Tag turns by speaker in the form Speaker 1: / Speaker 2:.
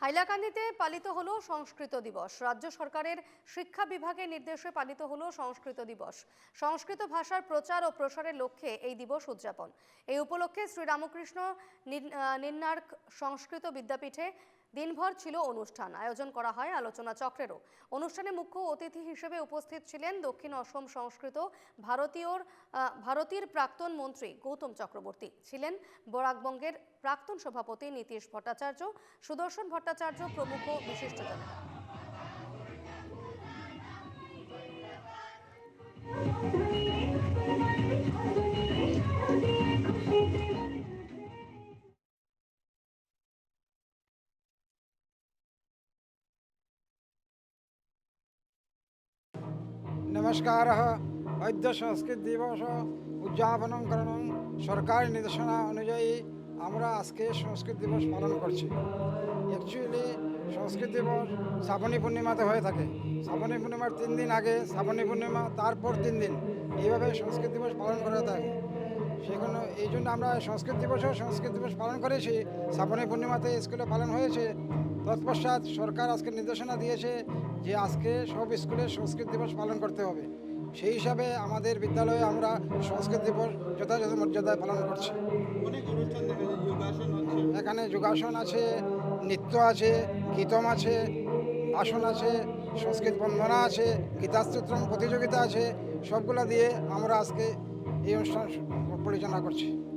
Speaker 1: হাইলাকান্দিতে পালিত হলো সংস্কৃত দিবস। রাজ্য সরকারের শিক্ষা বিভাগের নির্দেশে পালিত হলো সংস্কৃত দিবস। সংস্কৃত ভাষার প্রচার ও প্রসারের লক্ষ্যে এই দিবস উদযাপন। এই উপলক্ষে শ্রীরামকৃষ্ণ নিন- নিন্নার্ক সংস্কৃত বিদ্যাপীঠে দিনভর ছিল অনুষ্ঠান, আয়োজন করা হয় আলোচনা চক্রেরও। অনুষ্ঠানে মুখ্য অতিথি হিসেবে উপস্থিত ছিলেন দক্ষিণ অসম সংস্কৃত ভারতীয়র ভারতীর প্রাক্তন মন্ত্রী গৌতম চক্রবর্তী। ছিলেন বরাকবঙ্গের প্রাক্তন সভাপতি নীতিশ ভট্টাচার্য, সুদর্শন ভট্টাচার্য প্রমুখ বিশিষ্টজনেরা
Speaker 2: नमस्कारः अद्य সংস্কৃতদিবস উদযাপন করানো সরকারি নির্দেশনা অনুযায়ী আমরা আজকে সংস্কৃত দিবস পালন করছি অ্যাকচুয়ালি সংস্কৃত দিবস শ্রাবণী পূর্ণিমাতে হয়ে থাকে শ্রাবণী পূর্ণিমার তিন দিন আগে শ্রাবণী পূর্ণিমা তারপর তিন দিন এইভাবে সংস্কৃত দিবস পালন করা থাকে সেগুলো এই জন্য আমরা সংস্কৃত দিবসও সংস্কৃত দিবস পালন করেছি শ্রাবণী পূর্ণিমাতে স্কুলে পালন হয়েছে তৎপশ্চাৎ সরকার আজকে নির্দেশনা দিয়েছে যে আজকে সব স্কুলে সংস্কৃত দিবস পালন করতে হবে। সেই হিসাবে আমাদের বিদ্যালয়ে আমরা সংস্কৃত দিবস যথাযথ মর্যাদায় পালন করছি। এখানে যোগাসন আছে নৃত্য আছে গীতম আছে আসন আছে সংস্কৃত বন্দনা আছে গীতাস্তোত্রম প্রতিযোগিতা আছে সবগুলো দিয়ে আমরা আজকে এই অনুষ্ঠান পরিচালনা করছি।